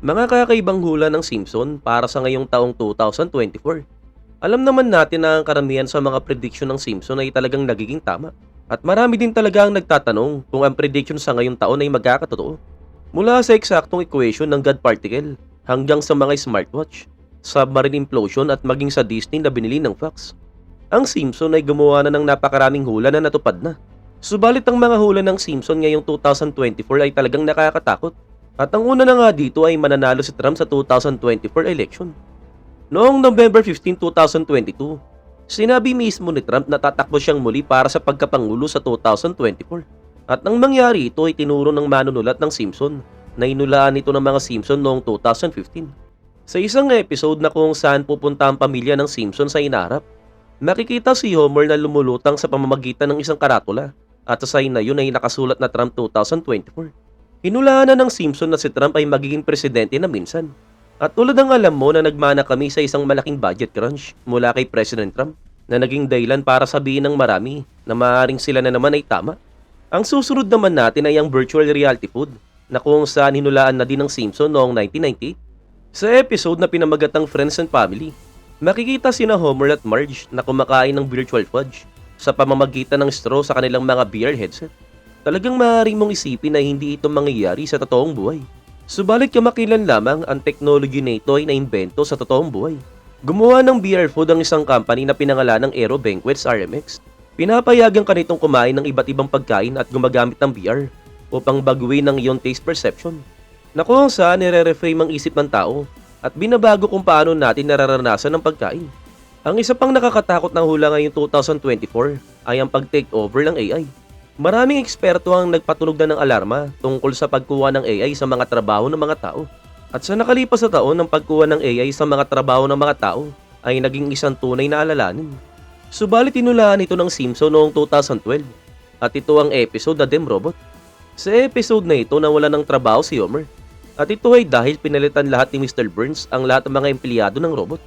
Mga kakaibang hula ng Simpson para sa ngayong taong 2024. Alam naman natin na ang karamihan sa mga prediction ng Simpson ay talagang nagiging tama. At marami din talaga ang nagtatanong kung ang prediction sa ngayong taon ay magkakatotoo. Mula sa eksaktong equation ng God particle hanggang sa mga smartwatch, submarine implosion at maging sa Disney na binili ng Fox. Ang Simpson ay gumawa na ng napakaraming hula na natupad na. Subalit ang mga hula ng Simpson ngayong 2024 ay talagang nakakatakot. At ang una na nga dito ay mananalo si Trump sa 2024 election. Noong November 15, 2022, sinabi mismo ni Trump na tatakbo siyang muli para sa pagkapangulo sa 2024. At nang mangyari ito ay tinuro ng manunulat ng Simpson na inulaan ito ng mga Simpson noong 2015. Sa isang episode na kung saan pupunta ang pamilya ng Simpson sa inarap, nakikita si Homer na lumulutang sa pamamagitan ng isang karatula at sa sign na yun ay nakasulat na Trump 2024. Hinulaan na ng Simpson na si Trump ay magiging presidente na minsan. At tulad ng alam mo na nagmana kami sa isang malaking budget crunch mula kay President Trump na naging dahilan para sabihin ng marami na maaaring sila na naman ay tama. Ang susunod naman natin ay ang virtual reality food na kung saan hinulaan na din ng Simpson noong 1990. Sa episode na pinamagatang Friends and Family, makikita sina Homer at Marge na kumakain ng virtual fudge sa pamamagitan ng straw sa kanilang mga VR headset. Talagang maaaring mong isipin na hindi ito mangyayari sa totoong buhay. Subalit kamakilan lamang ang technology na ito ay naimbento sa totoong buhay. Gumawa ng VR food ang isang company na pinangalan ng Aero Banquets RMX. Pinapayagan ka nitong kumain ng iba't ibang pagkain at gumagamit ng VR upang baguhin ang iyong taste perception. Na kung saan nire-reframe ang isip ng tao at binabago kung paano natin nararanasan ang pagkain. Ang isa pang nakakatakot ng hula ngayong 2024 ay ang pag-take over ng AI. Maraming eksperto ang nagpatunog na ng alarma tungkol sa pagkuha ng AI sa mga trabaho ng mga tao. At sa nakalipas na taon ng pagkuha ng AI sa mga trabaho ng mga tao ay naging isang tunay na alalanin. Subalit tinulaan ito ng Simpson noong 2012 at ito ang episode na Dem Robot. Sa episode na ito nawala ng trabaho si Homer at ito ay dahil pinalitan lahat ni Mr. Burns ang lahat ng mga empleyado ng robot.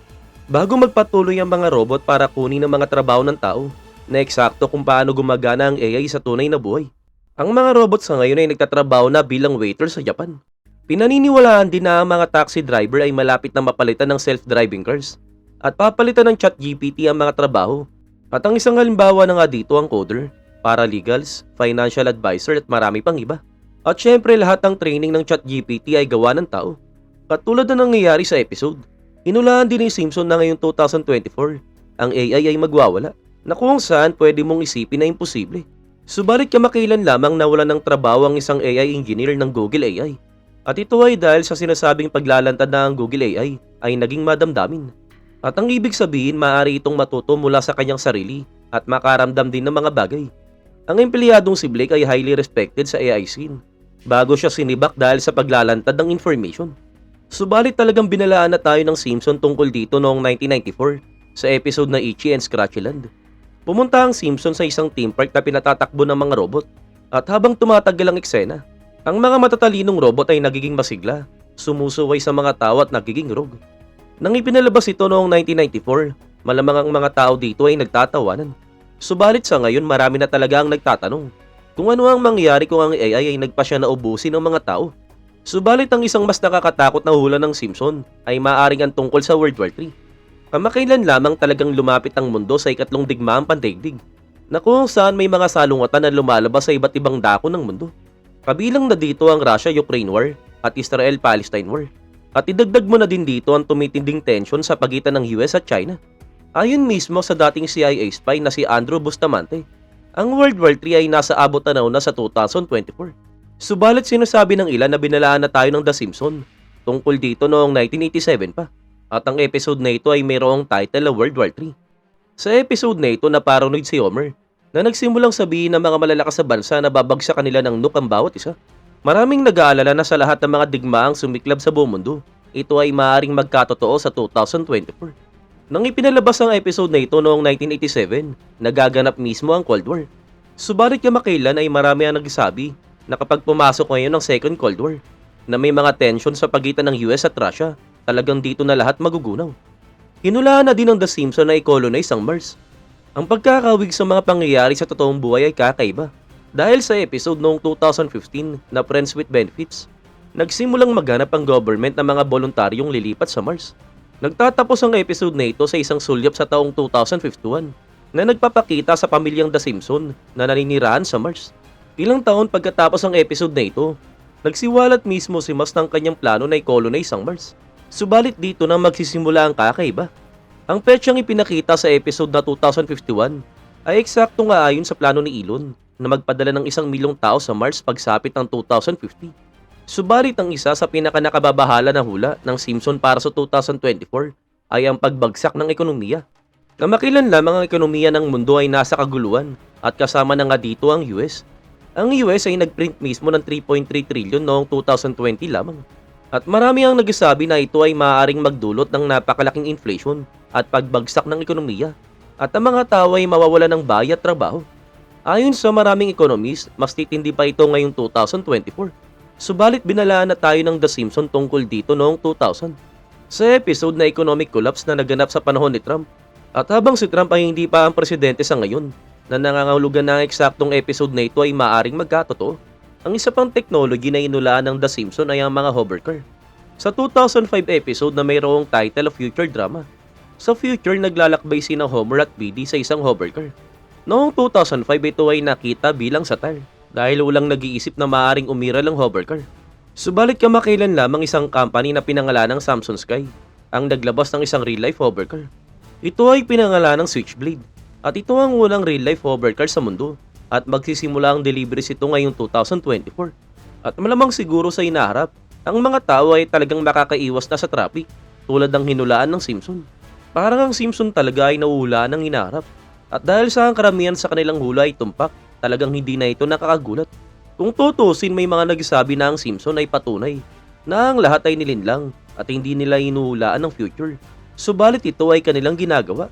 Bago magpatuloy ang mga robot para kunin ang mga trabaho ng tao, na eksakto kung paano gumagana ang AI sa tunay na buhay. Ang mga robot sa ngayon ay nagtatrabaho na bilang waiter sa Japan. Pinaniniwalaan din na ang mga taxi driver ay malapit na mapalitan ng self-driving cars at papalitan ng chat GPT ang mga trabaho. At ang isang halimbawa na nga dito ang coder, paralegals, financial advisor at marami pang iba. At syempre lahat ng training ng chat GPT ay gawa ng tao. Katulad na nangyayari sa episode, inulaan din ni Simpson na ngayong 2024, ang AI ay magwawala na kung saan pwede mong isipin na imposible. Subalit kamakilan lamang nawala ng trabaho ang isang AI engineer ng Google AI. At ito ay dahil sa sinasabing paglalantad na ang Google AI ay naging madamdamin. At ang ibig sabihin maaari itong matuto mula sa kanyang sarili at makaramdam din ng mga bagay. Ang empleyadong si Blake ay highly respected sa AI scene bago siya sinibak dahil sa paglalantad ng information. Subalit talagang binalaan na tayo ng Simpson tungkol dito noong 1994 sa episode na Itchy and Scratchyland. Pumunta ang Simpson sa isang theme park na pinatatakbo ng mga robot at habang tumatagal ang eksena, ang mga matatalinong robot ay nagiging masigla, sumusuway sa mga tao at nagiging rogue. Nang ipinalabas ito noong 1994, malamang ang mga tao dito ay nagtatawanan. Subalit sa ngayon marami na talaga ang nagtatanong kung ano ang mangyari kung ang AI ay nagpasya na ubusin ng mga tao. Subalit ang isang mas nakakatakot na hula ng Simpson ay maaring ang tungkol sa World War III. Kamakailan lamang talagang lumapit ang mundo sa ikatlong digmaang pandaigdig na kung saan may mga salungatan na lumalabas sa iba't ibang dako ng mundo. Kabilang na dito ang Russia-Ukraine War at Israel-Palestine War. At idagdag mo na din dito ang tumitinding tensyon sa pagitan ng US at China. Ayon mismo sa dating CIA spy na si Andrew Bustamante, ang World War III ay nasa abot tanaw na sa 2024. Subalit sinasabi ng ilan na binalaan na tayo ng The Simpson tungkol dito noong 1987 pa. At ang episode na ito ay mayroong title na World War III. Sa episode na ito na paranoid si Homer na nagsimulang sabihin ng mga malalakas sa bansa na babagsak kanila ng nuke ang bawat isa. Maraming nag-aalala na sa lahat ng mga digmaang sumiklab sa buong mundo. Ito ay maaaring magkatotoo sa 2024. Nang ipinalabas ang episode na ito noong 1987, nagaganap mismo ang Cold War. Subalit kamakailan ay marami ang nagsabi na kapag pumasok ngayon ang Second Cold War, na may mga tension sa pagitan ng US at Russia, talagang dito na lahat magugunaw. Hinulaan na din ng The Simpson na i-colonize ang Mars. Ang pagkakawig sa mga pangyayari sa totoong buhay ay kakaiba. Dahil sa episode noong 2015 na Friends with Benefits, nagsimulang maghanap ang government ng mga voluntaryong lilipat sa Mars. Nagtatapos ang episode na ito sa isang sulyap sa taong 2051 na nagpapakita sa pamilyang The Simpson na naninirahan sa Mars. Ilang taon pagkatapos ang episode na ito, nagsiwalat mismo si Mas ng kanyang plano na i-colonize ang Mars. Subalit dito na magsisimula ang kakaiba. Ang petsang ipinakita sa episode na 2051 ay eksakto nga ayon sa plano ni Elon na magpadala ng isang milyong tao sa Mars pagsapit ng 2050. Subalit ang isa sa pinakanakababahala na hula ng Simpson para sa 2024 ay ang pagbagsak ng ekonomiya. Kamakilan lamang ang ekonomiya ng mundo ay nasa kaguluhan at kasama na nga dito ang US. Ang US ay nagprint mismo ng 3.3 trillion noong 2020 lamang. At marami ang nagsasabi na ito ay maaaring magdulot ng napakalaking inflation at pagbagsak ng ekonomiya at ang mga tao ay mawawala ng bayat trabaho. Ayon sa maraming economist, mas titindi pa ito ngayong 2024. Subalit binalaan na tayo ng The Simpson tungkol dito noong 2000. Sa episode na economic collapse na naganap sa panahon ni Trump. At habang si Trump ay hindi pa ang presidente sa ngayon, na nangangahulugan ng eksaktong episode na ito ay maaring magkatotoo. Ang isa pang technology na inulaan ng The Simpson ay ang mga hovercar. Sa 2005 episode na mayroong title of Future Drama, sa future naglalakbay sina Homer at Biddy sa isang hovercar. Noong 2005 ito ay nakita bilang satire dahil walang nag-iisip na maaring umiral ang hovercar. Subalit kamakailan lamang isang company na pinangalan ng Samsung Sky ang naglabas ng isang real-life hovercar. Ito ay pinangalan ng Switchblade at ito ang unang real-life hovercar sa mundo at magsisimula ang deliveries ito ngayong 2024. At malamang siguro sa inaharap, ang mga tao ay talagang makakaiwas na sa traffic tulad ng hinulaan ng Simpson. Parang ang Simpson talaga ay nauulaan ng inaharap. At dahil sa ang karamihan sa kanilang hula ay tumpak, talagang hindi na ito nakakagulat. Kung tutusin may mga nagsasabi na ang Simpson ay patunay na ang lahat ay nilinlang at hindi nila inuhulaan ng future. Subalit ito ay kanilang ginagawa.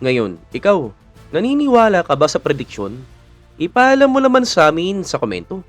Ngayon, ikaw, naniniwala ka ba sa prediksyon? Ipaalam mo naman sa amin sa komento.